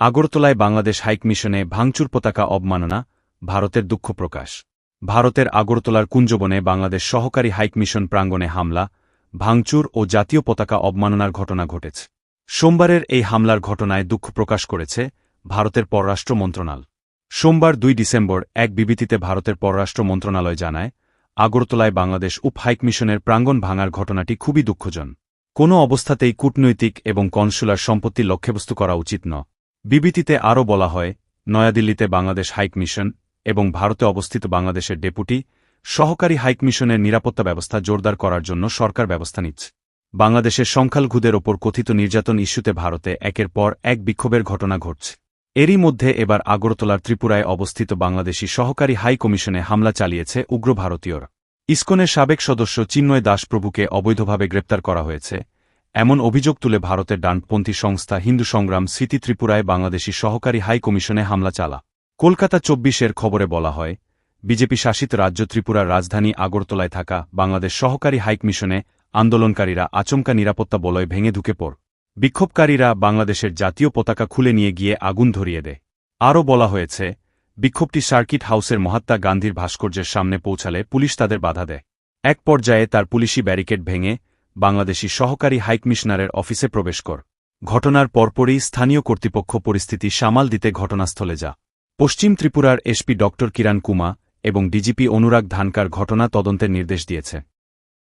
আগরতলায় বাংলাদেশ হাইকমিশনে ভাঙচুর পতাকা অবমাননা, ভারতের দুঃখ প্রকাশ। ভারতের আগরতলার কুঞ্জবনে বাংলাদেশ সহকারী হাইকমিশন প্রাঙ্গণে হামলা, ভাঙচুর ও জাতীয় পতাকা অবমাননার ঘটনা ঘটেছে। সোমবারের এই হামলার ঘটনায় দুঃখ প্রকাশ করেছে ভারতের পররাষ্ট্র মন্ত্রণালয়। সোমবার দুই ডিসেম্বর এক বিবৃতিতে ভারতের পররাষ্ট্র মন্ত্রণালয় জানায়, আগরতলায় বাংলাদেশ উপ হাইকমিশনের প্রাঙ্গণ ভাঙার ঘটনাটি খুবই দুঃখজন। কোনো অবস্থাতেই কূটনৈতিক এবং কনসুলার সম্পত্তি লক্ষ্যবস্তু করা উচিত ন বিবৃতিতে আরও বলা হয়, নয়াদিল্লিতে বাংলাদেশ হাইকমিশন এবং ভারতে অবস্থিত বাংলাদেশের ডেপুটি সহকারী হাইকমিশনের নিরাপত্তা ব্যবস্থা জোরদার করার জন্য সরকার ব্যবস্থা নিচ্ছে। বাংলাদেশের সংখ্যালঘুদের ওপর কথিত নির্যাতন ইস্যুতে ভারতে একের পর এক বিক্ষোভের ঘটনা ঘটছে। এরই মধ্যে এবার আগরতলার ত্রিপুরায় অবস্থিত বাংলাদেশি সহকারী হাই কমিশনে হামলা চালিয়েছে উগ্র ভারতীয়রা। ইসকনের সাবেক সদস্য চিন্ময় দাসপ্রভুকে অবৈধভাবে গ্রেপ্তার করা হয়েছে। এমন অভিযোগ তুলে ভারতের ডানপন্থী সংস্থা হিন্দু সংগ্রাম স্মৃতি ত্রিপুরায় বাংলাদেশি সহকারী হাই কমিশনে হামলা চালা। কলকাতা চব্বিশের খবরে বলা হয়, বিজেপি শাসিত রাজ্য ত্রিপুরার রাজধানী আগরতলায় থাকা বাংলাদেশ সহকারী হাইকমিশনে আন্দোলনকারীরা আচমকা নিরাপত্তা বলয় ভেঙে ঢুকে পড়। বিক্ষোভকারীরা বাংলাদেশের জাতীয় পতাকা খুলে নিয়ে গিয়ে আগুন ধরিয়ে দেয়। আরও বলা হয়েছে, বিক্ষোভটি সার্কিট হাউসের মহাত্মা গান্ধীর ভাস্কর্যের সামনে পৌঁছালে পুলিশ তাদের বাধা দেয়। এক পর্যায়ে তার পুলিশি ব্যারিকেড ভেঙে বাংলাদেশি সহকারী হাইকমিশনারের অফিসে প্রবেশ কর। ঘটনার পরপরই স্থানীয় কর্তৃপক্ষ পরিস্থিতি সামাল দিতে ঘটনাস্থলে যা। পশ্চিম ত্রিপুরার এসপি ডক্টর কিরান কুমা এবং ডিজিপি অনুরাগ ধানকার ঘটনা তদন্তের নির্দেশ দিয়েছে।